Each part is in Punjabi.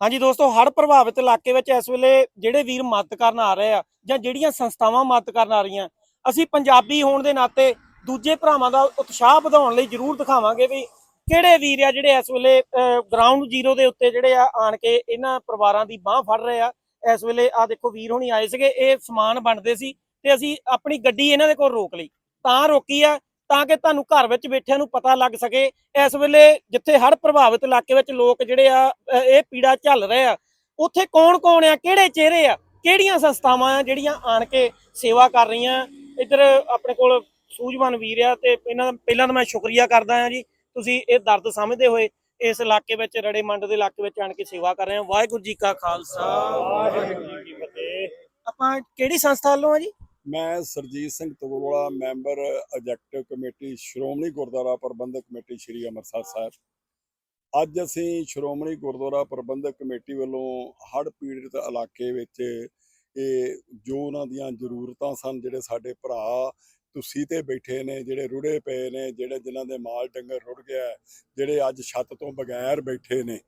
ਹਾਂਜੀ ਦੋਸਤੋ, ਹੜ੍ਹ ਪ੍ਰਭਾਵਿਤ ਇਲਾਕੇ ਵਿੱਚ ਇਸ ਵੇਲੇ ਜਿਹੜੇ ਵੀਰ ਮਦਦ ਕਰਨ ਆ ਰਹੇ ਆ ਜਾਂ ਜਿਹੜੀਆਂ ਸੰਸਥਾਵਾਂ ਮਦਦ ਕਰਨ ਆ ਰਹੀਆਂ, ਅਸੀਂ ਪੰਜਾਬੀ ਹੋਣ ਦੇ ਨਾਤੇ ਦੂਜੇ ਭਰਾਵਾਂ ਦਾ ਉਤਸ਼ਾਹ ਵਧਾਉਣ ਲਈ ਜ਼ਰੂਰ ਦਿਖਾਵਾਂਗੇ ਵੀ ਕਿਹੜੇ ਵੀਰ ਆ ਜਿਹੜੇ ਇਸ ਵੇਲੇ ਗਰਾਊਂਡ ਜ਼ੀਰੋ ਦੇ ਉੱਤੇ ਜਿਹੜੇ ਆ ਆਣ ਕੇ ਇਹਨਾਂ ਪਰਿਵਾਰਾਂ ਦੀ ਬਾਹ ਫੜ ਰਹੇ ਆ। ਇਸ ਵੇਲੇ ਆ ਦੇਖੋ ਵੀਰ ਹੁਣੀ ਆਏ ਸੀਗੇ, ਇਹ ਸਮਾਨ ਵੰਡਦੇ ਸੀ ਤੇ ਅਸੀਂ ਆਪਣੀ ਗੱਡੀ ਇਹਨਾਂ ਦੇ ਕੋਲ ਰੋਕ ਲਈ। ਤਾਂ ਰੋਕੀ ਆ ਤਾਂ ਕਿ ਤੁਹਾਨੂੰ ਘਰ ਵਿੱਚ ਬੈਠਿਆਂ ਨੂੰ ਪਤਾ ਲੱਗ ਸਕੇ। ਇਸ ਵੇਲੇ ਜਿੱਥੇ ਹੜ੍ਹ ਪ੍ਰਭਾਵਿਤ ਇਲਾਕੇ ਵਿੱਚ ਲੋਕ ਜਿਹੜੇ ਆ ਇਹ ਪੀੜਾ ਝੱਲ ਰਹੇ ਆ ਉੱਥੇ ਕੌਣ ਕੌਣ ਆ? ਕਿਹੜੇ ਚਿਹਰੇ ਆ? ਕਿਹੜੀਆਂ ਸੰਸਥਾਵਾਂ ਆ ਜਿਹੜੀਆਂ ਆਣ ਕੇ ਸੇਵਾ ਕਰ ਰਹੀਆਂ? ਇੱਧਰ ਆਪਣੇ ਕੋਲ ਸੂਝਵਾਨ ਵੀਰ ਆ ਤੇ ਇਹਨਾਂ ਦਾ ਪਹਿਲਾਂ ਤਾਂ ਮੈਂ ਸ਼ੁਕਰੀਆ ਕਰਦਾ ਹਾਂ ਜੀ। ਤੁਸੀਂ ਇਹ ਦਰਦ ਸਮਝਦੇ ਹੋਏ ਇਸ ਇਲਾਕੇ ਵਿੱਚ ਰੜੇ ਮੰਡ ਦੇ ਇਲਾਕੇ ਵਿੱਚ ਆਣ ਕੇ ਸੇਵਾ ਕਰ ਰਹੇ ਹੋ। ਵਾਹਿਗੁਰੂ ਜੀ ਕਾ ਖਾਲਸਾ। ਵਾਹਿਗੁਰੂ ਜੀ ਕੀ ਫਤਿਹ। ਆਪਾਂ ਕਿਹੜੀ ਸੰਸਥਾ ਵੱਲੋਂ ਆ ਜੀ? ਮੈਂ Surjit Singh Tagola member executive committee Shiromani Gurdwara Parbandhak committee Shri Amritsar Sahib. ਅੱਜ ਅਸੀਂ ਸ਼੍ਰੋਮਣੀ ਗੁਰਦੁਆਰਾ ਪ੍ਰਬੰਧਕ ਕਮੇਟੀ ਵੱਲੋਂ ਹੜ੍ਹ ਪੀੜਤ ਇਲਾਕੇ ਵਿੱਚ ਇਹ ਜੋ ਉਹਨਾਂ ਦੀਆਂ ਜ਼ਰੂਰਤਾਂ ਸਨ, ਜਿਹੜੇ ਸਾਡੇ ਭਰਾ ਤੁਸੀਂ ਤੇ ਬੈਠੇ ਨੇ, ਜਿਹੜੇ ਰੁੜੇ ਪਏ ਨੇ, ਜਿਹੜੇ ਜਿਨ੍ਹਾਂ ਦੇ ਮਾਲ ਡੰਗਰ ਰੁੜ ਗਿਆ ਜਿਹੜੇ ਅੱਜ ਛੱਤ ਤੋਂ ਬਗੈਰ ਬੈਠੇ ਨੇ,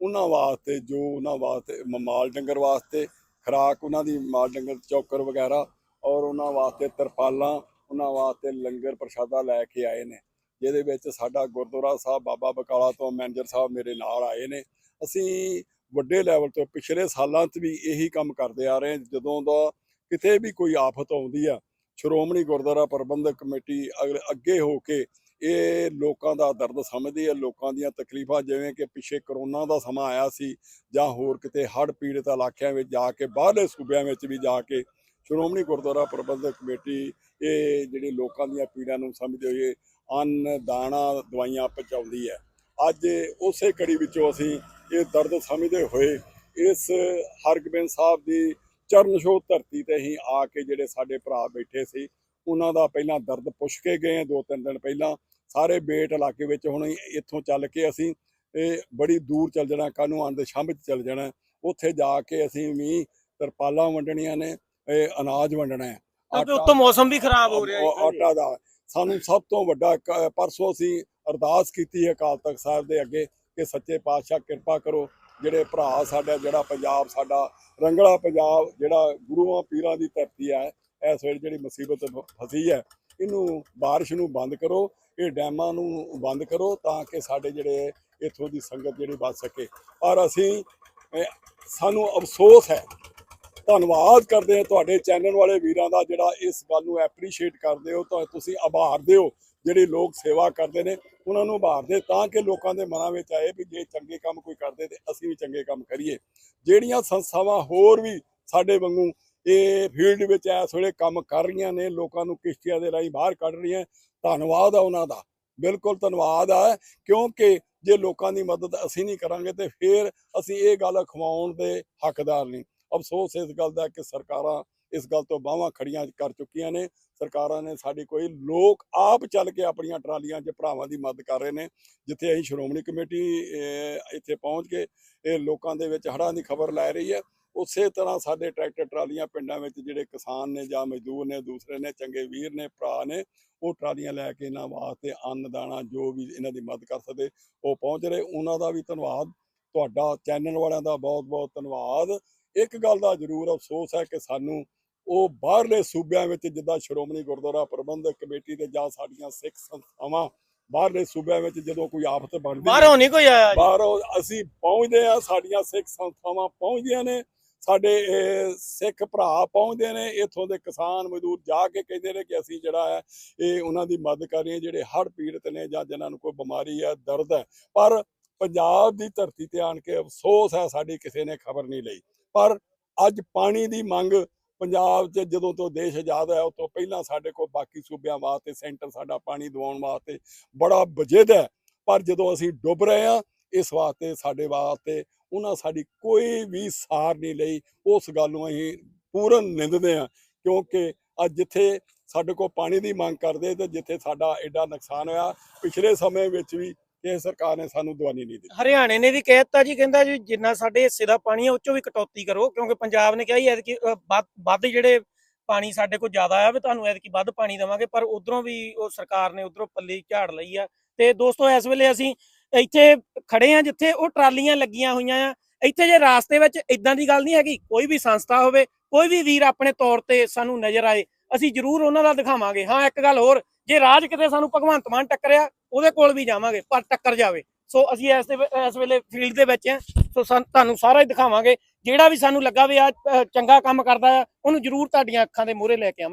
ਉਹਨਾਂ ਵਾਸਤੇ ਜੋ ਉਹਨਾਂ ਵਾਸਤੇ ਮ- ਮਾਲ ਡੰਗਰ ਵਾਸਤੇ ਖੁਰਾਕ, ਉਹਨਾਂ ਦੀ ਮਾਲ ਡੰਗਰ ਚੌਕਰ ਵਗੈਰਾ ਔਰ ਉਹਨਾਂ ਵਾਸਤੇ ਤਰਪਾਲਾਂ, ਉਹਨਾਂ ਵਾਸਤੇ ਲੰਗਰ ਪ੍ਰਸ਼ਾਦਾ ਲੈ ਕੇ ਆਏ ਨੇ। ਜਿਹਦੇ ਵਿੱਚ ਸਾਡਾ ਗੁਰਦੁਆਰਾ ਸਾਹਿਬ ਬਾਬਾ ਬਕਾਲਾ ਤੋਂ ਮੈਨੇਜਰ ਸਾਹਿਬ ਮੇਰੇ ਨਾਲ ਆਏ ਨੇ। ਅਸੀਂ ਵੱਡੇ ਲੈਵਲ ਤੋਂ ਪਿਛਲੇ ਸਾਲਾਂ 'ਚ ਵੀ ਇਹੀ ਕੰਮ ਕਰਦੇ ਆ ਰਹੇ ਜਦੋਂ ਦਾ ਕਿਤੇ ਵੀ ਕੋਈ ਆਫਤ ਆਉਂਦੀ ਆ, ਸ਼੍ਰੋਮਣੀ ਗੁਰਦੁਆਰਾ ਪ੍ਰਬੰਧਕ ਕਮੇਟੀ ਅਗਲੇ ਅੱਗੇ ਹੋ ਕੇ ਇਹ ਲੋਕਾਂ ਦਾ ਦਰਦ ਸਮਝਦੀ ਹੈ ਲੋਕਾਂ ਦੀਆਂ ਤਕਲੀਫਾਂ, ਜਿਵੇਂ ਕਿ ਪਿੱਛੇ ਕਰੋਨਾ ਦਾ ਸਮਾਂ ਆਇਆ ਸੀ ਜਾਂ ਹੋਰ ਕਿਤੇ ਹੜ੍ਹ ਪੀੜਤ ਇਲਾਕਿਆਂ ਵਿੱਚ ਜਾ ਕੇ, ਬਾਹਰਲੇ ਸੂਬਿਆਂ ਵਿੱਚ ਵੀ ਜਾ ਕੇ ਸ਼੍ਰੋਮਣੀ ਗੁਰਦੁਆਰਾ ਪ੍ਰਬੰਧਕ ਕਮੇਟੀ, ਇਹ ਜਿਹੜੇ ਲੋਕਾਂ ਦੀਆਂ ਪੀੜਾਂ ਨੂੰ ਸਮਝਦੇ ਹੋਏ ਅੰਨ, ਦਾਣਾ, ਦਵਾਈਆਂ ਪਹੁੰਚਾਉਂਦੀ ਹੈ। ਅੱਜ ਉਸੇ ਕੜੀ ਵਿੱਚੋਂ ਅਸੀਂ ਇਹ ਦਰਦ ਸਮਝਦੇ ਹੋਏ ਇਸ ਹਰਗੋਬਿੰਦ ਸਾਹਿਬ ਦੀ ਚਰਨ ਛੋਹ ਧਰਤੀ ਤੇ ਹੀ ਆ ਕੇ ਜਿਹੜੇ ਸਾਡੇ ਭਰਾ ਬੈਠੇ ਸੀ, ਉਹਨਾਂ ਦਾ ਪਹਿਲਾਂ ਦਰਦ ਪੁੱਛ ਕੇ ਗਏ ਦੋ ਤਿੰਨ ਦਿਨ ਪਹਿਲਾਂ। ਸਾਰੇ ਬੇਟ ਇਲਾਕੇ ਵਿੱਚ ਹੁਣ ਇੱਥੋਂ ਚੱਲ ਕੇ ਅਸੀਂ ਇਹ ਬੜੀ ਦੂਰ ਚੱਲ ਜਾਣਾ ਕਾਨੂੰ ਆਂਦੇ ਸ਼ੰਭ ਚ ਚੱਲ ਜਾਣਾ। ਉੱਥੇ ਜਾ ਕੇ ਅਸੀਂ ਵੀ ਤਰਪਾਲਾਂ ਵੰਡਣੀਆਂ ਨੇ। ਇਹ ਅਨਾਜ ਵੰਡਣਾ ਹੈ। ਕਿਉਂਕਿ ਉੱਤੋਂ ਮੌਸਮ ਵੀ ਖਰਾਬ ਹੋ ਰਿਹਾ ਹੈ ਆਟਾ ਦਾ ਸਾਨੂੰ ਸਭ ਤੋਂ ਵੱਡਾ ਪਰਸੋਂ ਅਸੀਂ ਅਰਦਾਸ ਕੀਤੀ ਹੈ ਅਕਾਲ ਤਖਤ ਸਾਹਿਬ ਦੇ ਅੱਗੇ ਕਿ ਸੱਚੇ ਪਾਤਸ਼ਾਹ ਕਿਰਪਾ ਕਰੋ। ਜਿਹੜੇ ਭਰਾ ਸਾਡਾ ਜਿਹੜਾ ਪੰਜਾਬ ਸਾਡਾ ਰੰਗਲਾ ਪੰਜਾਬ ਜਿਹੜਾ ਗੁਰੂਆਂ ਪੀਰਾਂ ਦੀ ਧਰਤੀ ਹੈ ਇਸ ਵੇਲੇ ਜਿਹੜੀ ਮੁਸੀਬਤ ਫਸੀ ਹੈ ਇਹਨੂੰ ਬਾਰਿਸ਼ ਨੂੰ ਬੰਦ ਕਰੋ ਇਹ ਡੈਮਾਂ ਨੂੰ ਬੰਦ ਕਰੋ ਤਾਂ ਕਿ ਸਾਡੇ ਜਿਹੜੇ ਇੱਥੋਂ ਦੀ ਸੰਗਤ ਜਿਹੜੀ ਬਚ ਸਕੇ। ਪਰ ਅਸੀਂ ਸਾਨੂੰ ਅਫਸੋਸ ਹੈ ਧੰਨਵਾਦ ਕਰਦੇ ਹਾਂ ਤੁਹਾਡੇ ਚੈਨਲ ਵਾਲੇ ਵੀਰਾਂ ਦਾ ਜਿਹੜਾ ਇਸ ਗੱਲ ਨੂੰ ਐਪਰੀਸ਼ੀਏਟ ਕਰਦੇ ਹੋ, ਤਾਂ ਤੁਸੀਂ ਆਭਾਰਦੇ ਹੋ, ਜਿਹੜੇ ਲੋਕ ਸੇਵਾ ਕਰਦੇ ਨੇ, ਉਹਨਾਂ ਨੂੰ ਆਭਾਰਦੇ ਤਾਂ ਕਿ ਲੋਕਾਂ ਦੇ ਮਨਾਂ ਵਿੱਚ ਆਏ ਵੀ ਜੇ ਚੰਗੇ ਕੰਮ ਕੋਈ ਕਰਦੇ ਤੇ ਅਸੀਂ ਵੀ ਚੰਗੇ ਕੰਮ ਕਰੀਏ। ਜਿਹੜੀਆਂ ਸੰਸਥਾਵਾਂ ਹੋਰ ਵੀ ਸਾਡੇ ਵਾਂਗੂ ਇਹ ਫੀਲਡ ਵਿੱਚ ਇਸ ਵੇਲੇ ਕੰਮ ਕਰ ਰਹੀਆਂ ਨੇ, ਲੋਕਾਂ ਨੂੰ ਕਿਸ਼ਤੀਆਂ ਦੇ ਰਾਹੀਂ ਬਾਹਰ ਕੱਢ ਰਹੀਆਂ, ਧੰਨਵਾਦ ਆ ਉਹਨਾਂ ਦਾ। ਬਿਲਕੁਲ ਧੰਨਵਾਦ ਆ, ਕਿਉਂਕਿ ਜੇ ਲੋਕਾਂ ਦੀ ਮਦਦ ਅਸੀਂ ਨਹੀਂ ਕਰਾਂਗੇ ਤੇ ਫਿਰ ਅਸੀਂ ਇਹ ਗੱਲ ਖਵਾਉਣ ਦੇ ਹੱਕਦਾਰ ਨਹੀਂ। ਅਫਸੋਸ ਇਸ ਗੱਲ ਦਾ ਕਿ ਸਰਕਾਰਾਂ ਇਸ ਗੱਲ ਤੋਂ ਬਾਹਾਂ ਖੜੀਆਂ ਕਰ ਚੁੱਕੀਆਂ ਨੇ। ਸਰਕਾਰਾਂ ਨੇ ਸਾਡੀ ਕੋਈ ਲੋਕ ਆਪ ਚੱਲ ਕੇ ਆਪਣੀਆਂ ਟਰਾਲੀਆਂ 'ਚ ਭਰਾਵਾਂ ਦੀ ਮਦਦ ਕਰ ਰਹੇ ਨੇ, ਜਿੱਥੇ ਅਸੀਂ ਸ਼੍ਰੋਮਣੀ ਕਮੇਟੀ ਇੱਥੇ ਪਹੁੰਚ ਕੇ ਇਹ ਲੋਕਾਂ ਦੇ ਵਿੱਚ ਹੜ੍ਹਾਂ ਦੀ ਖਬਰ ਲੈ ਰਹੀ ਹੈ। ਉਸੇ ਤਰ੍ਹਾਂ ਸਾਡੇ ਟਰੈਕਟਰ ਟਰਾਲੀਆਂ ਪਿੰਡਾਂ ਵਿੱਚ ਜਿਹੜੇ ਕਿਸਾਨ ਨੇ ਜਾਂ ਮਜ਼ਦੂਰ ਨੇ, ਦੂਸਰੇ ਨੇ, ਚੰਗੇ ਵੀਰ ਨੇ, ਭਰਾ ਨੇ, ਉਹ ਟਰਾਲੀਆਂ ਲੈ ਕੇ ਇਹਨਾਂ ਵਾਸਤੇ ਅੰਨ, ਦਾਣਾ, ਜੋ ਵੀ ਇਹਨਾਂ ਦੀ ਮਦਦ ਕਰ ਸਕਦੇ, ਉਹ ਪਹੁੰਚ ਰਹੇ। ਉਹਨਾਂ ਦਾ ਵੀ ਧੰਨਵਾਦ। ਤੁਹਾਡਾ, ਚੈਨਲ ਵਾਲਿਆਂ ਦਾ ਬਹੁਤ ਬਹੁਤ ਧੰਨਵਾਦ। ਇੱਕ ਗੱਲ ਦਾ ਜ਼ਰੂਰ ਅਫਸੋਸ ਹੈ ਕਿ ਸਾਨੂੰ ਉਹ ਬਾਹਰਲੇ ਸੂਬਿਆਂ ਵਿੱਚ ਜਿੱਦਾਂ ਸ਼੍ਰੋਮਣੀ ਗੁਰਦੁਆਰਾ ਪ੍ਰਬੰਧਕ ਕਮੇਟੀ ਤੇ ਜਾਂ ਸਾਡੀਆਂ ਸਿੱਖ ਸੰਸਥਾਵਾਂ ਬਾਹਰਲੇ ਸੂਬਿਆਂ ਵਿੱਚ ਜਦੋਂ ਕੋਈ ਆਫਤ ਬਣਦੀ ਬਾਹਰੋਂ ਨਹੀਂ ਕੋਈ ਆਇਆ। ਬਾਹਰੋਂ ਅਸੀਂ ਪਹੁੰਚਦੇ ਆ ਸਾਡੀਆਂ ਸਿੱਖ ਸੰਸਥਾਵਾਂ ਪਹੁੰਚਦੀਆਂ ਨੇ ਸਾਡੇ ਸਿੱਖ ਭਰਾ ਪਹੁੰਚਦੇ ਨੇ ਇੱਥੋਂ ਦੇ ਕਿਸਾਨ ਮਜ਼ਦੂਰ ਜਾ ਕੇ ਕਹਿੰਦੇ ਨੇ ਕਿ ਅਸੀਂ ਜਿਹੜਾ ਹੈ ਇਹ ਉਹਨਾਂ ਦੀ ਮਦਦ ਕਰ ਰਹੇ ਜਿਹੜੇ ਹੜ੍ਹ ਪੀੜਤ ਨੇ ਜਾਂ ਜਿਨ੍ਹਾਂ ਨੂੰ ਕੋਈ ਬਿਮਾਰੀ ਹੈ ਦਰਦ ਹੈ ਪਰ ਪੰਜਾਬ ਦੀ ਧਰਤੀ ਤੇ ਆਣ ਕੇ ਅਫਸੋਸ ਹੈ, ਸਾਡੀ ਕਿਸੇ ਨੇ ਖਬਰ ਨਹੀਂ ਲਈ। ਪਰ ਅੱਜ ਪਾਣੀ ਦੀ ਮੰਗ ਪੰਜਾਬ 'ਚ ਜਦੋਂ ਤੋਂ ਦੇਸ਼ ਆਜ਼ਾਦ ਹੋਇਆ ਉਸ ਤੋਂ ਪਹਿਲਾਂ ਸਾਡੇ ਕੋਲ ਬਾਕੀ ਸੂਬਿਆਂ ਵਾਸਤੇ, ਸੈਂਟਰ ਸਾਡਾ ਪਾਣੀ ਦਿਵਾਉਣ ਵਾਸਤੇ ਬੜਾ ਵਜਿਦ ਹੈ। ਪਰ ਜਦੋਂ ਅਸੀਂ ਡੁੱਬ ਰਹੇ ਹਾਂ, ਇਸ ਵਾਸਤੇ, ਸਾਡੇ ਵਾਸਤੇ ਉਹਨਾਂ ਸਾਡੀ ਕੋਈ ਵੀ ਸਾਰ ਨਹੀਂ ਲਈ। ਉਸ ਗੱਲ ਨੂੰ ਅਸੀਂ ਪੂਰਨ ਨਿੰਦਦੇ ਹਾਂ, ਕਿਉਂਕਿ ਅੱਜ ਜਿੱਥੇ ਸਾਡੇ ਕੋਲ ਪਾਣੀ ਦੀ ਮੰਗ ਕਰਦੇ ਤੇ ਜਿੱਥੇ ਸਾਡਾ ਐਡਾ ਨੁਕਸਾਨ ਹੋਇਆ, ਪਿਛਲੇ ਸਮੇਂ ਵਿੱਚ ਵੀ ਇਹ ਸਰਕਾਰ ਨੇ ਸਾਨੂੰ ਦਵਾਨੀ ਨਹੀਂ ਦਿੱਤੀ। ਹਰਿਆਣੇ ਨੇ ਵੀ ਕਹਿ ਜੀ ਕਹਿੰਦਾ ਜੀ ਜਿੰਨਾ ਸਾਡੇ ਹਿੱਸੇ ਦਾ ਪਾਣੀ ਹੈ ਉਹ ਚੋਂ ਵੀ ਕਟੌਤੀ ਕਰੋ ਕਿਉਂਕਿ ਪੰਜਾਬ ਨੇ ਕਿਹਾ ਹੀ ਐਤਕੀ ਅ, ਵੱਧ ਵੱਧ ਜਿਹੜੇ ਪਾਣੀ ਸਾਡੇ ਕੋਲ ਜ਼ਿਆਦਾ ਆ ਵੀ ਤੁਹਾਨੂੰ ਐਤਕੀ ਵੱਧ ਪਾਣੀ ਦੇਵਾਂਗੇ ਪਰ ਉਧਰੋਂ ਵੀ ਉਹ ਸਰਕਾਰ ਨੇ ਉਧਰੋਂ ਪੱਲੀ ਝਾੜ ਲਈ ਆ। ਤੇ ਦੋਸਤੋ ਇਸ ਵੇਲੇ ਅਸੀਂ ਇੱਥੇ ਖੜੇ ਆ ਜਿੱਥੇ ਉਹ ਟਰਾਲੀਆਂ ਲੱਗੀਆਂ ਹੋਈਆਂ ਆ। ਇੱਥੇ ਜੇ ਰਾਸਤੇ ਵਿੱਚ ਇਦਾਂ ਦੀ ਗੱਲ ਨਹੀਂ ਹੈਗੀ ਕੋਈ ਵੀ ਸੰਸਥਾ ਹੋਵੇ ਕੋਈ ਵੀ ਵੀਰ ਆਪਣੇ ਤੌਰ ਤੇ ਸਾਨੂੰ ਨਜ਼ਰ ਆਏ ਅਸੀਂ ਜ਼ਰੂਰ ਉਹਨਾਂ ਦਾ ਦਿਖਾਵਾਂਗੇ। ਹਾਂ ਇੱਕ ਗੱਲ ਹੋਰ ਜੇ ਰਾਜ ਕਿਤੇ ਸਾਨੂੰ ਭਗਵੰਤ ਮਾਨ ਟੱਕਰਿਆ ਉਹਦੇ ਕੋਲ ਵੀ ਜਾਵਾਂਗੇ, ਪਰ ਟੱਕਰ ਜਾਵੇ। ਸੋ ਅਸੀਂ ਇਸ ਦੇ ਇਸ ਵੇਲੇ ਫੀਲਡ ਦੇ ਵਿੱਚ ਹਾਂ। ਸੋ ਸਾਨੂੰ ਤੁਹਾਨੂੰ ਸਾਰਾ ਹੀ ਦਿਖਾਵਾਂਗੇ। ਜਿਹੜਾ ਵੀ ਸਾਨੂੰ ਲੱਗਾ ਵੀ ਆ ਚੰਗਾ ਕੰਮ ਕਰਦਾ ਆ, ਉਹਨੂੰ ਜ਼ਰੂਰ ਤੁਹਾਡੀਆਂ ਅੱਖਾਂ ਦੇ ਮੂਹਰੇ ਲੈ ਕੇ ਆਵਾਂਗੇ।